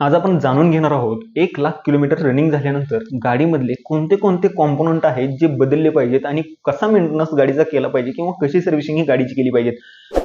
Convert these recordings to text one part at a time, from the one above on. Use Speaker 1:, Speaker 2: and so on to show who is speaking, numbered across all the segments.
Speaker 1: आज आपण जाणून घेणार आहोत एक लाख किलोमीटर रनिंग झाल्यानंतर गाडीमधले कोणते कोणते कॉम्पोनंट आहेत जे बदलले पाहिजेत आणि कसा मेंटेनन्स गाडीचा केला पाहिजे किंवा कशी सर्व्हिसिंग ही गाडीची केली पाहिजेत?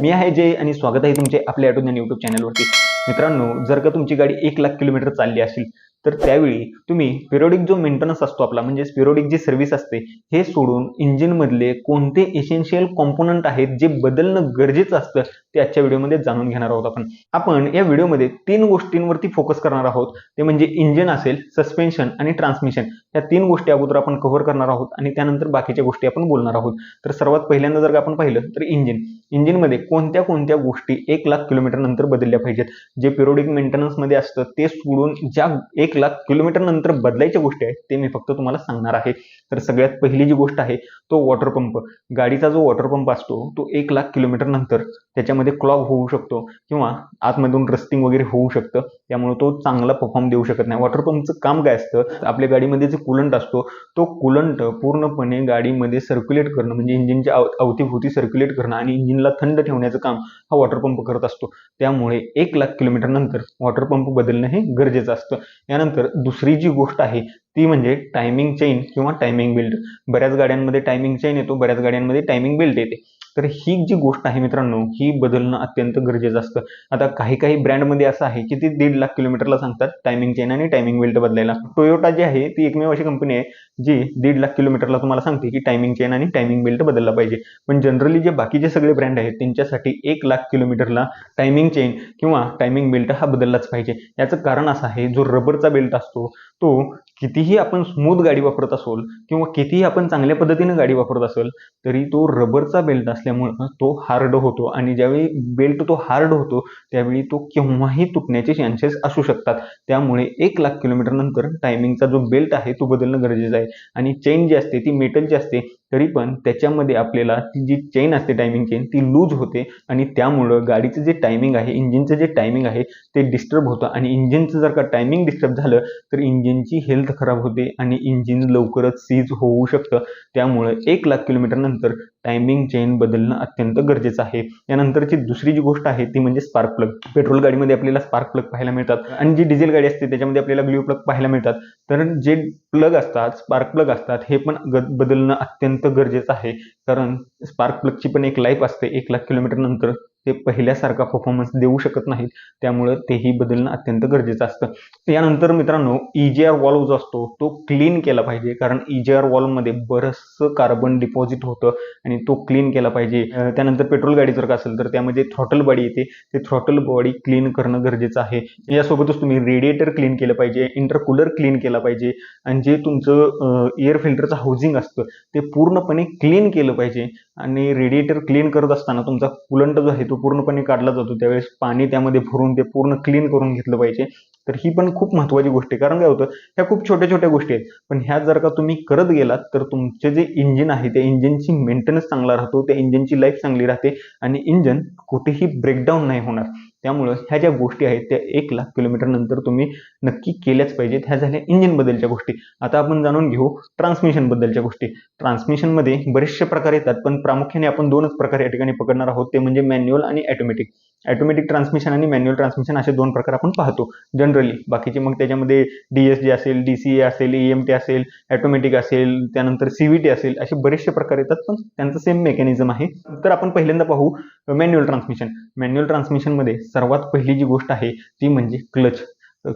Speaker 1: मी आहे जय आणि स्वागत आहे तुमचे आपल्या ऑटो ज्ञान यूट्यूब चॅनलवरती मित्रांनो जर का तुमची गाडी एक लाख किलोमीटर चालली असेल तर त्यावेळी तुम्ही पिरोडिक जो मेंटेनन्स असतो आपला म्हणजे पिरोडिक जी सर्व्हिस असते हे सोडून इंजिनमधले कोणते एसेन्शियल कॉम्पोनंट आहेत जे बदलणं गरजेचं असतं ते आजच्या व्हिडिओमध्ये जाणून घेणार आहोत आपण. आपण या व्हिडिओमध्ये तीन गोष्टींवरती फोकस करणार आहोत. ते म्हणजे इंजिन असेल सस्पेन्शन आणि ट्रान्समिशन या तीन गोष्टी अगोदर आपण कव्हर करणार आहोत आणि त्यानंतर बाकीच्या गोष्टी आपण बोलणार आहोत. तर सर्वात पहिल्यांदा जर आपण पाहिलं तर इंजिन इंजिनमध्ये कोणत्या कोणत्या गोष्टी एक लाख किलोमीटर नंतर बदलल्या पाहिजेत? जे पिरोडिक मेंटेनन्समध्ये असतं ते सोडून ज्या एक लाख किलोमीटर नंतर बदलायच्या गोष्टी आहेत ते मी फक्त तुम्हाला सांगणार आहे. तर सगळ्यात पहिली जी गोष्ट आहे तो वॉटर पंप गाडीचा जो वॉटर पंप असतो तो एक लाख किलोमीटर नंतर त्याच्यामध्ये क्लॉग होऊ शकतो किंवा आतमधून रस्टिंग वगैरे होऊ शकतं. त्यामुळे तो चांगला परफॉर्म देऊ शकत नाही. वॉटर पंपचं काम काय असतं? आपल्या गाडीमध्ये जे कुलंट असतो तो कुलंट पूर्णपणे गाडीमध्ये सर्क्युलेट करणं म्हणजे इंजिनच्या अव अवतीभोवती सर्क्युलेट करणं आणि इंजिनला थंड ठेवण्याचं काम हा वॉटर पंप करत असतो. त्यामुळे एक लाख किलोमीटर नंतर वॉटर पंप बदलणं हे गरजेचं असतं. त्यानंतर दुसरी जी गोष्ट आहे ती म्हणजे टायमिंग चेन किंवा टायमिंग बेल्ट बऱ्याच गाड्यांमध्ये टायमिंग चेन येतो बऱ्याच गाड्यांमध्ये टायमिंग बेल्ट येते. तर ही जी गोष्ट आहे मित्रांनो ही बदलणं अत्यंत गरजेचं असतं. आता काही काही ब्रँडमध्ये असं आहे की ती दीड लाख किलोमीटरला सांगतात टायमिंग चेन आणि टायमिंग बेल्ट बदलायला. टोयोटा जी आहे ती एकमेव अशी कंपनी आहे जी दीड लाख किलोमीटरला तुम्हाला सांगते की टायमिंग चेन आणि टायमिंग बेल्ट बदलला पाहिजे. पण जनरली जे बाकीचे सगळे ब्रँड आहेत त्यांच्यासाठी एक लाख किलोमीटरला टायमिंग चेन किंवा टायमिंग बेल्ट हा बदललाच पाहिजे. याचं कारण असं आहे जो रबरचा बेल्ट असतो तो कितीही आपण स्मूथ गाडी वापरत असोल किंवा कितीही आपण चांगल्या पद्धतीने गाडी वापरत असेल तरी तो रबरचा बेल्ट असल्यामुळं तो हार्ड होतो आणि ज्यावेळी बेल्ट तो हार्ड होतो त्यावेळी तो केव्हाही तुटण्याचे चान्सेस असू शकतात. त्यामुळे एक लाख किलोमीटर नंतर टायमिंगचा जो बेल्ट आहे तो बदलणं गरजेचं आहे. आणि चेन जी असते ती मेटलची असते तरी पण त्याच्यामध्ये आपल्याला ती जी चेन असते टायमिंग चेन ती लूज होते आणि त्यामुळं गाडीचं जे टायमिंग आहे इंजिनचं जे टायमिंग आहे ते डिस्टर्ब होतं. आणि इंजिनचं जर का टायमिंग डिस्टर्ब झालं तर इंजिनची हेल्थ खराब होते आणि इंजिन लवकरच सीज होऊ शकतं. त्यामुळं एक लाख किलोमीटरनंतर टायमिंग चेन बदलणं अत्यंत गरजेचं आहे. यानंतरची दुसरी जी गोष्ट आहे ती म्हणजे स्पार्क प्लग पेट्रोल गाडीमध्ये आपल्याला स्पार्क प्लग पाहायला मिळतात. आणि जी डिझेल गाडी असते त्याच्यामध्ये आपल्याला ग्ल्यू प्लग पाहायला मिळतात. तर जे प्लग असतात स्पार्क प्लग असतात हे पण ग बदलणं अत्यंत गरजेचं आहे. कारण स्पार्क प्लगची पण एक लाईफ असते. एक लाख किलोमीटर नंतर ते पहिल्यासारखा परफॉर्मन्स देऊ शकत नाहीत. त्यामुळं तेही बदलणं अत्यंत गरजेचं असतं. यानंतर मित्रांनो ई जी आर वॉल्व जो असतो तो क्लीन केला पाहिजे. कारण ई जी आर वॉल्वमध्ये बरंचसं कार्बन डिपॉझिट होतं आणि तो क्लीन केला पाहिजे. त्यानंतर पेट्रोल गाडी जर का असेल तर त्यामध्ये थ्रॉटल बॉडी येते. ते थ्रॉटल बॉडी क्लीन करणं गरजेचं आहे. यासोबतच तुम्ही रेडिएटर क्लीन केलं पाहिजे इंटरकूलर क्लीन केला पाहिजे. आणि जे तुमचं एअर फिल्टरचं हाऊसिंग असतं ते पूर्णपणे क्लीन केलं पाहिजे. आणि रेडिएटर क्लीन करत असताना तुमचा कुलंट जो आहे तो पूर्णपणे काढला जातो. त्यावेळेस पाणी त्यामध्ये भरून ते पूर्ण क्लीन करून घेतलं पाहिजे. तर ही पण खूप महत्त्वाची गोष्ट आहे. कारण काय होतं ह्या खूप छोट्या छोट्या गोष्टी आहेत. पण ह्या जर का तुम्ही करत गेलात तर तुमचे जे इंजिन आहे त्या इंजिनची मेंटेनन्स चांगला राहतो त्या इंजिनची लाईफ चांगली राहते आणि इंजन कुठेही ब्रेकडाऊन नाही होणार. त्यामुळं ह्या ज्या गोष्टी आहेत त्या एक लाख किलोमीटर नंतर तुम्ही नक्की केल्याच पाहिजेत. ह्या झाल्या इंजिन बद्दलच्या गोष्टी. आता आपण जाणून घेऊ ट्रान्समिशन बद्दलच्या गोष्टी. ट्रान्समिशनमध्ये बरेचसे प्रकार येतात पण प्रामुख्याने आपण दोनच प्रकार या ठिकाणी पकडणार आहोत. ते म्हणजे मॅन्युअल आणि ॲटोमॅटिक ॲटोमॅटिक ट्रान्समिशन आणि मॅन्युअल ट्रान्समिशन असे दोन प्रकार आपण पाहतो. जनरली बाकीचे मग त्याच्यामध्ये डी एस जी असेल डी सी ए असेल ई एम टी असेल ॲटोमॅटिक असेल त्यानंतर सी व्ही टी असेल असे बरेचसे प्रकार येतात पण त्यांचं सेम मेकॅनिझम आहे. तर आपण पहिल्यांदा पाहू मॅन्युअल ट्रान्समिशन मॅन्युअल ट्रान्समिशनमध्ये सर्वात पहिली जी गोष्ट आहे ती म्हणजे क्लच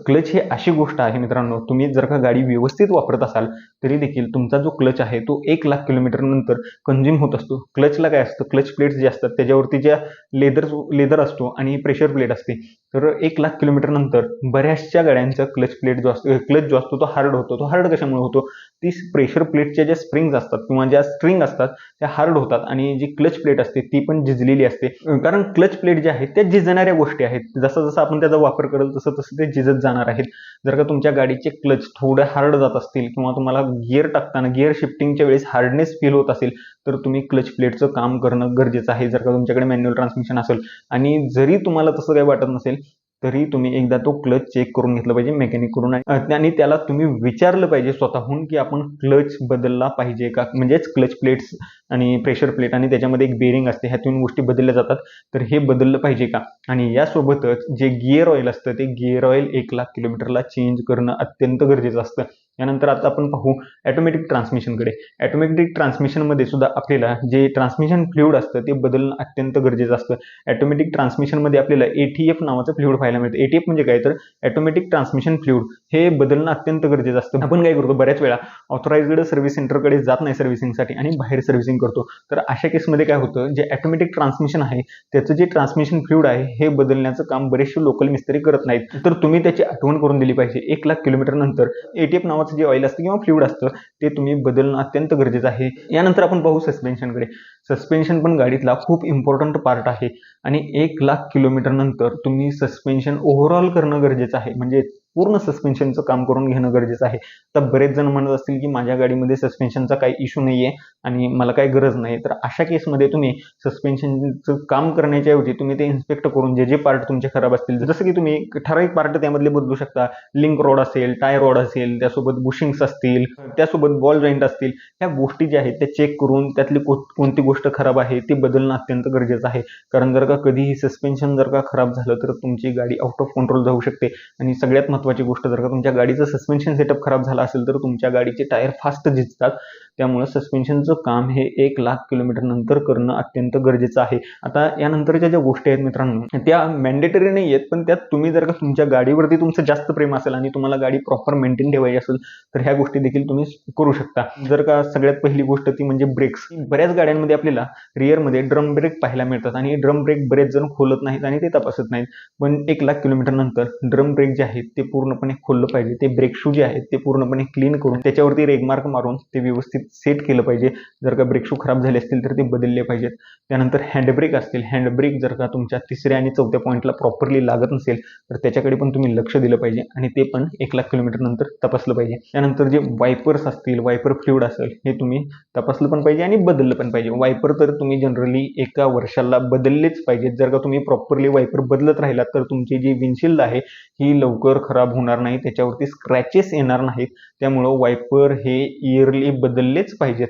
Speaker 1: क्लच ही अशी गोष्ट आहे मित्रांनो तुम्ही जर का गाडी व्यवस्थित वापरत असाल तरी देखील तुमचा जो क्लच आहे तो एक लाख किलोमीटर नंतर कंझ्युम होत असतो. क्लचला काय असतं? क्लच प्लेट्स जे असतात त्याच्यावरती ज्या लेदर लेदर असतो आणि प्रेशर प्लेट असते तर एक लाख किलोमीटर नंतर बऱ्याचशा गाड्यांचा क्लच प्लेट जो असतो क्लच जो असतो तो हार्ड होतो. तो हार्ड कशामुळे होतो? ती प्रेशर प्लेटच्या ज्या स्प्रिंग्स असतात किंवा ज्या स्ट्रिंग असतात त्या हार्ड होतात आणि जी क्लच प्लेट असते ती पण झिजलेली असते. कारण क्लच प्लेट ज्या आहेत त्या झिजणाऱ्या गोष्टी आहेत. जसं जसं आपण त्याचा वापर करेल तसं तसं ते झिजत जाणार आहेत. जर का तुमच्या गाडीचे क्लच थोडे हार्ड जात असतील किंवा तुम्हाला गिअर टाकताना गिअर शिफ्टिंगच्या वेळेस हार्डनेस फील होत असेल तर तुम्ही क्लच प्लेटचं काम करणं गरजेचं आहे. जर का तुमच्याकडे मॅन्युअल ट्रान्समिशन असेल आणि जरी तुम्हाला तसं काही वाटत नसेल तरी तुम्ही एकदा तो क्लच चेक करून घेतला पाहिजे मेकॅनिककडून करून आणि त्याला तुम्ही विचारलं पाहिजे स्वतःहून की आपण क्लच बदलला पाहिजे का? म्हणजेच क्लच प्लेट्स आणि प्रेशर प्लेट आणि त्याच्यामध्ये एक बेरिंग असते ह्या तीन गोष्टी बदलल्या जातात. तर हे बदललं पाहिजे का? आणि यासोबतच जे गिअर ऑइल असतं ते गिअर ऑइल एक लाख किलोमीटरला चेंज करणं अत्यंत गरजेचं असतं. यानंतर आता आपण पाहू ॲटोमॅटिक ट्रान्समिशनकडे ॲटोमॅटिक ट्रान्समिशनमध्ये सुद्धा आपल्याला जे ट्रान्समिशन फ्लुइड असतं ते बदलणं अत्यंत गरजेचं असतं. ॲटोमॅटिक ट्रान्समिशनमध्ये आपल्याला ए टी एफ नावाचं फ्लुइड पाहायला मिळतं. ए टी एफ म्हणजे काय? तर ॲटोमॅटिक ट्रान्समिशन फ्लुइड हे बदलणं अत्यंत गरजेचं असतं. आपण काय करतो? बऱ्याच वेळा ऑथोराइज्ड सर्व्हिस सेंटरकडे जात नाही सर्व्हिसिंगसाठी आणि बाहेर सर्व्हिसिंग करतो. तर अशा केसमध्ये काय होतं? जे ॲटोमॅटिक ट्रान्समिशन आहे त्याचं जे ट्रान्समिशन फ्ल्यूड आहे हे बदलण्याचं काम बरेचसे लोकल मिस्त्री करत नाहीत. तर तुम्ही त्याची आठवण करून दिली पाहिजे. एक लाख किलोमीटर नंतर ए टी एफ नावाचं जे ऑइल असतं किंवा फ्लुइड असतं ते तुम्ही बदलणं अत्यंत गरजेचं आहे. यानंतर आपण पाहू सस्पेन्शनकडे सस्पेन्शन पण गाडीतला खूप इम्पॉर्टंट पार्ट आहे. आणि एक लाख किलोमीटर नंतर तुम्ही सस्पेन्शन ओव्हरऑल करणं गरजेचं आहे. म्हणजे पूर्ण सस्पेन्शनचं काम करून घेणं गरजेचं आहे. तर बरेच जण म्हणत असतील की माझ्या गाडीमध्ये सस्पेन्शनचा काही इश्यू नाही आहे आणि मला काही गरज नाही. तर अशा केसमध्ये तुम्ही सस्पेन्शनचं काम करण्याच्या ऐवजी तुम्ही ते इन्स्पेक्ट करून जे जे पार्ट तुमचे खराब असतील जसं की तुम्ही ठराविक पार्ट त्यामधले बदलू शकता. लिंक रोड असेल टाय रोड असेल त्यासोबत बुशिंग्स असतील त्यासोबत बॉल जॉईंट असतील ह्या गोष्टी ज्या आहेत त्या चेक करून त्यातली कोणती गोष्ट खराब आहे ती बदलणं अत्यंत गरजेचं आहे. कारण जर का कधीही सस्पेन्शन जर का खराब झालं तर तुमची गाडी आउट ऑफ कंट्रोल जाऊ शकते. आणि सगळ्यात महत्त्वाचं गोष्ट जर का तुमच्या गाडीचं सस्पेन्शन सेटअप खराब झाला असेल तर तुमच्या गाडीचे टायर फास्ट झिजतात. त्यामुळं सस्पेन्शनचं काम हे एक लाख किलोमीटर नंतर करणं अत्यंत गरजेचं आहे. आता यानंतरच्या ज्या गोष्टी आहेत मित्रांनो त्या मॅन्डेटरी नाही आहेत पण त्यात तुम्ही जर का तुमच्या गाडीवरती तुमचं जास्त प्रेम असेल आणि तुम्हाला गाडी प्रॉपर मेंटेन ठेवायची असेल तर ह्या गोष्टी देखील तुम्ही करू शकता. जर का सगळ्यात पहिली गोष्ट ती म्हणजे ब्रेक्स बऱ्याच गाड्यांमध्ये आपल्याला रिअरमध्ये ड्रम ब्रेक पाहायला मिळतात आणि ड्रम ब्रेक बरेच जण खोलत नाहीत आणि ते तपासत नाहीत. पण एक लाख किलोमीटर नंतर ड्रम ब्रेक जे आहेत ते पूर्णपणे खोललं पाहिजे. ते ब्रेक शू जे आहेत ते पूर्णपणे क्लीन करून त्याच्यावरती रेगमार्क मारून ते व्यवस्थित सेट केलं पाहिजे. जर का ब्रेक शू खराब झाले असतील तर ते बदलले पाहिजेत. त्यानंतर हँडब्रेक असतील. हँडब्रेक जर का तुमच्या तिसऱ्या आणि चौथ्या पॉईंटला प्रॉपरली लागत नसेल तर त्याच्याकडे पण तुम्ही लक्ष दिलं पाहिजे आणि ते पण एक लाख किलोमीटर नंतर तपासलं पाहिजे. त्यानंतर जे वायपर्स असतील वायपर फ्लुइड असेल हे तुम्ही तपासलं पण पाहिजे आणि बदललं पण पाहिजे. वायपर तर तुम्ही जनरली एका वर्षाला बदललेच पाहिजेत. जर का तुम्ही प्रॉपरली वायपर बदलत राहिलात तर तुमची जी विंडशिल्ड आहे ही लवकर खराब होणार नाही. त्याच्यावरती स्क्रॅचेस येणार नाहीत. त्यामुळं वायपर हे इयरली बदलले केलेच पाहिजेत.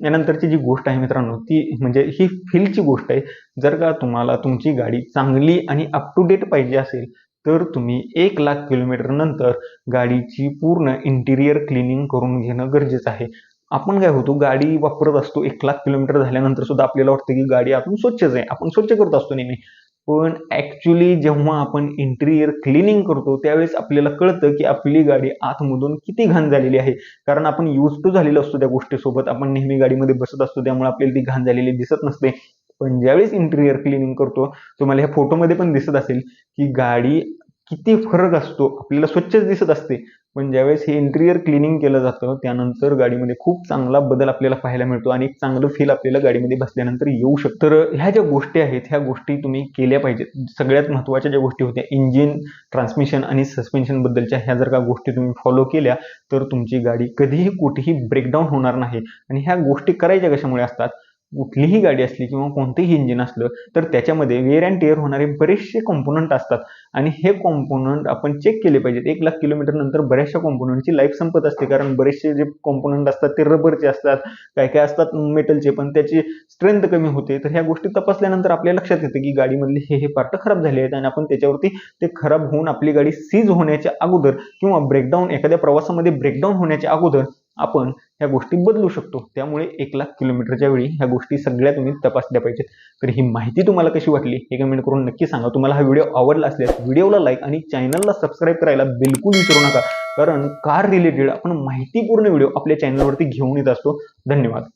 Speaker 1: यानंतरची जी गोष्ट आहे मित्रांनो ती म्हणजे ही फीलची गोष्ट आहे. जर का तुम्हाला तुमची गाडी चांगली आणि अप टू डेट पाहिजे असेल तर तुम्ही एक लाख किलोमीटर नंतर गाडीची पूर्ण इंटिरियर क्लिनिंग करून घेणं गरजेचं आहे. आपण काय होतो गाडी वापरत असतो एक लाख किलोमीटर झाल्यानंतर सुद्धा आपल्याला वाटतं की गाडी आपण स्वच्छच आहे. आपण स्वच्छ करत असतो नेहमी. पण ॲक्च्युली जेव्हा आपण इंटिरियर क्लिनिंग करतो त्यावेळेस आपल्याला कळतं की आपली गाडी आतमधून किती घाण झालेली आहे. कारण आपण यूज टू झालेलो असतो त्या गोष्टीसोबत. आपण नेहमी गाडीमध्ये बसत असतो त्यामुळे आपल्याला ती घाण झालेली दिसत नसते. पण ज्यावेळेस इंटिरियर क्लिनिंग करतो तुम्हाला ह्या फोटोमध्ये पण दिसत असेल की गाडी किती फरक असतो आपल्याला स्वच्छच दिसत असते. पण ज्यावेळेस हे इंटिरियर क्लिनिंग केलं जातं त्यानंतर गाडीमध्ये खूप चांगला बदल आपल्याला पाहायला मिळतो आणि एक चांगलं फील आपल्याला गाडीमध्ये बसल्यानंतर येऊ शकतं. तर ह्या ज्या गोष्टी आहेत ह्या गोष्टी तुम्ही केल्या पाहिजेत. सगळ्यात महत्त्वाच्या ज्या गोष्टी होत्या इंजिन ट्रान्समिशन आणि सस्पेन्शन बद्दलच्या ह्या जर का गोष्टी तुम्ही फॉलो केल्या तर तुमची गाडी कधीही कुठेही ब्रेकडाऊन होणार नाही. आणि ह्या गोष्टी करायच्या कशामुळे असतात? कुठलीही गाडी असली किंवा कोणतेही इंजिन असलं तर त्याच्यामध्ये वेअर अँड टेअर होणारे बरेचसे कॉम्पोनंट असतात. आणि हे कॉम्पोनंट आपण चेक केले पाहिजेत. एक लाख किलोमीटर नंतर बऱ्याचशा कॉम्पोनंटची लाईफ संपत असते. कारण बरेचसे जे कॉम्पोनंट असतात ते रबरचे असतात. काय काय असतात मेटलचे पण त्याची स्ट्रेंथ कमी होते. तर ह्या गोष्टी तपासल्यानंतर आपल्या लक्षात येतं की गाडीमधले हे हे पार्ट खराब झाले आहेत. आणि आपण त्याच्यावरती ते खराब होऊन आपली गाडी सीज होण्याच्या अगोदर किंवा ब्रेकडाऊन एखाद्या प्रवासामध्ये ब्रेकडाऊन होण्याच्या अगोदर आपण ह्या गोष्टी बदलू शकतो. त्यामुळे एक लाख किलोमीटरच्या वेळी ह्या गोष्टी सगळ्या तुम्ही तपासल्या पाहिजेत. तर ही माहिती तुम्हाला कशी वाटली हे कमेंट करून नक्की सांगा. तुम्हाला हा व्हिडिओ आवडला असल्यास व्हिडिओला लाईक आणि चॅनलला सबस्क्राईब करायला बिलकुल विसरू नका. कारण कार रिलेटेड आपण माहितीपूर्ण व्हिडिओ आपल्या चॅनलवरती घेऊन येत असतो. धन्यवाद.